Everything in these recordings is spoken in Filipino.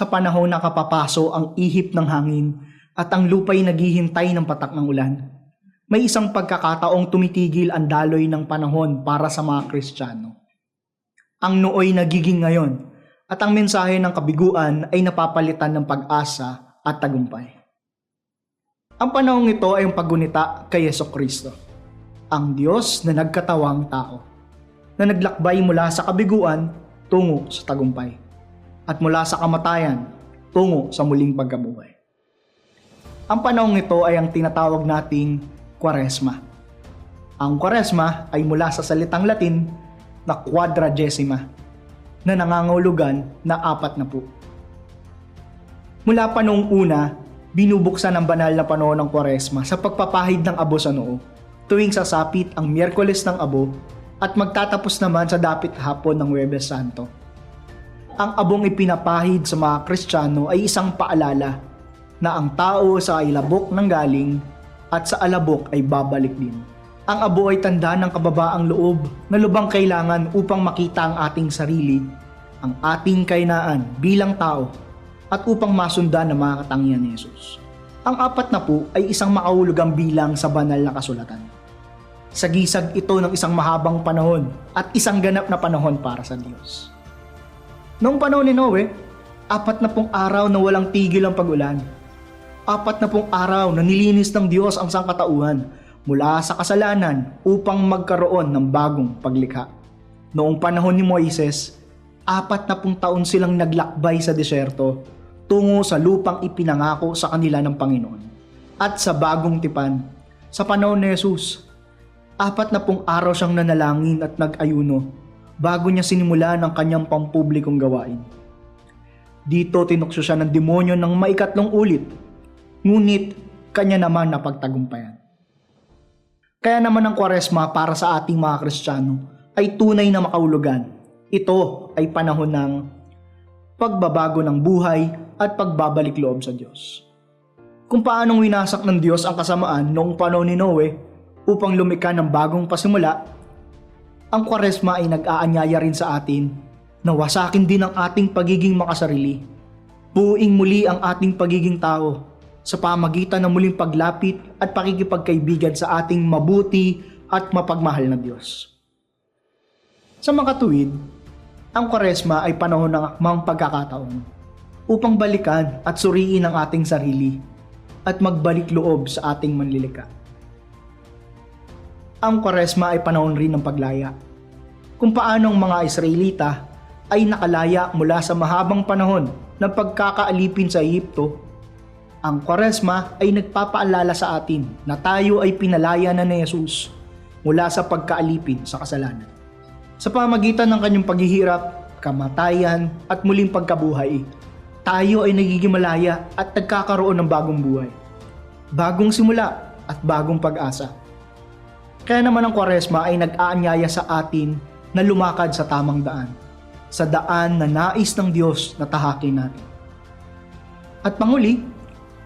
Sa panahon na kapapaso ang ihip ng hangin at ang lupay naghihintay ng patak ng ulan, may isang pagkakataong tumitigil ang daloy ng panahon para sa mga Kristiyano. Ang nooy nagiging ngayon at ang mensahe ng kabiguan ay napapalitan ng pag-asa at tagumpay. Ang panahong ito ay ang paggunita kay Yeso Kristo, ang Diyos na nagkatawang tao, na naglakbay mula sa kabiguan tungo sa tagumpay, at mula sa kamatayan tungo sa muling pagkabuhay. Ang panahong ito ay ang tinatawag nating Kwaresma. Ang Kwaresma ay mula sa salitang Latin na quadragesima na nangangahulugan na apat na po. Mula pa noong una, binubuksan ang banal na panahon ng Kwaresma sa pagpapahid ng abo sa noo tuwing sasapit ang Miyerkules ng Abo at magtatapos naman sa dapit hapon ng Huwebes Santo. Ang abong ipinapahid sa mga Kristiyano ay isang paalala na ang tao sa ilabok ng galing at sa alabok ay babalik din. Ang abo ay tanda ng kababaang loob na lubang kailangan upang makita ang ating sarili, ang ating kainaan bilang tao at upang masundan ng mga katangian ni Jesus. Ang apat na po ay isang makahulugang bilang sa banal na kasulatan. Sagisag ito ng isang mahabang panahon at isang ganap na panahon para sa Diyos. Noong panahon ni Noe, apat na pong araw na walang tigil ang pagulan apat na pong araw na nilinis ng Diyos ang sangkatauhan mula sa kasalanan upang magkaroon ng bagong paglikha. Noong panahon ni Moises, apat na pong taon silang naglakbay sa desyerto tungo sa lupang ipinangako sa kanila ng Panginoon. At sa bagong tipan, sa panahon ni Jesus, apat na pong araw siyang nanalangin at nag-ayuno bago niya sinimula ng kanyang pampublikong gawain. Dito tinukso siya ng demonyo ng maikatlong ulit ngunit kanya naman napagtagumpayan. Kaya naman ang kwaresma para sa ating mga Kristiyano ay tunay na makaulugan. Ito ay panahon ng pagbabago ng buhay at pagbabalik loob sa Diyos. Kung paanong winasak ng Diyos ang kasamaan noong panahon ni Noe upang lumika ng bagong pasimula, ang kwaresma ay nag-aanyaya rin sa atin na wasakin din ang ating pagiging makasarili. Buuing muli ang ating pagiging tao sa pamagitan ng muling paglapit at pakikipagkaibigan sa ating mabuti at mapagmahal na Diyos. Sa mga tuwid, ang kwaresma ay panahon ng akmang pagkakataon upang balikan at suriin ang ating sarili at magbalik loob sa ating manlilika. Ang kwaresma ay panahon rin ng paglaya. Kung paanong mga Israelita ay nakalaya mula sa mahabang panahon ng pagkakaalipin sa Ehipto ang kwaresma ay nagpapaalala sa atin na tayo ay pinalaya na ni Jesus mula sa pagkaalipin sa kasalanan. Sa pamagitan ng kanyang paghihirap, kamatayan at muling pagkabuhay, tayo ay nagiging malaya at nagkakaroon ng bagong buhay. Bagong simula at bagong pag-asa. Kaya naman ang kwaresma ay nag-aanyaya sa atin na lumakad sa tamang daan. Sa daan na nais ng Diyos na tahakin natin. At panguli,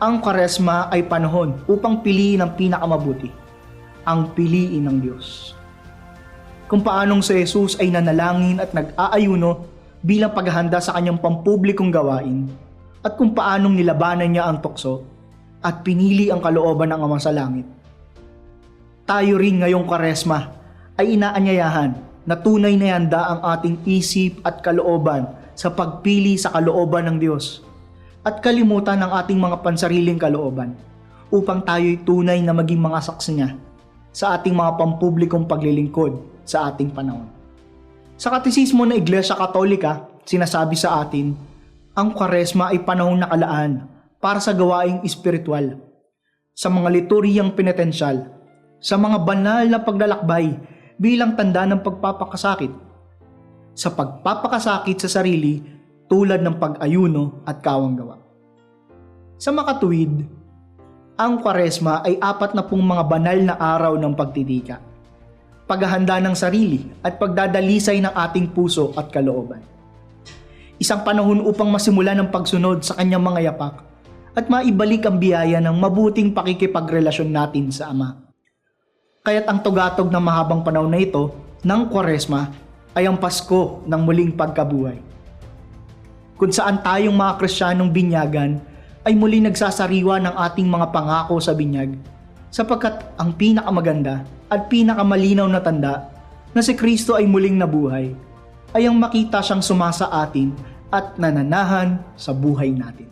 ang kwaresma ay panahon upang piliin ang pinakamabuti, ang piliin ng Diyos. Kung paanong si Jesus ay nanalangin at nag-aayuno bilang paghahanda sa kanyang pampublikong gawain, at kung paanong nilabanan niya ang tukso at pinili ang kalooban ng Ama sa Langit. Tayo rin ngayong kwaresma ay inaanyayahan na tunay na yanda ang ating isip at kalooban sa pagpili sa kalooban ng Diyos at kalimutan ang ating mga pansariling kalooban upang tayo'y tunay na maging mga saksi niya sa ating mga pampublikong paglilingkod sa ating panahon. Sa katisismo ng Iglesia Katolika, sinasabi sa atin, ang kwaresma ay panahong nakalaan para sa gawaing espiritual, sa mga liturhiyang penitensyal, sa mga banal na paglalakbay bilang tanda ng pagpapakasakit, sa pagpapakasakit sa sarili tulad ng pag-ayuno at kawanggawa. Sa makatuwid, ang kwaresma ay apat na pong mga banal na araw ng pagtitika, paghahanda ng sarili at pagdadalisay ng ating puso at kalooban. Isang panahon upang masimulan ang pagsunod sa kanyang mga yapak at maibalik ang biyaya ng mabuting pakikipagrelasyon natin sa Ama. Kaya't ang tugatog ng mahabang panahon na ito ng kwaresma ay ang Pasko ng muling pagkabuhay kung saan tayong mga Kristiyanong binyagan ay muli nagsasariwa ng ating mga pangako sa binyag sapagkat ang pinakamaganda at pinakamalinaw na tanda na si Kristo ay muling nabuhay ay ang makita siyang sumasa atin at nananahan sa buhay natin.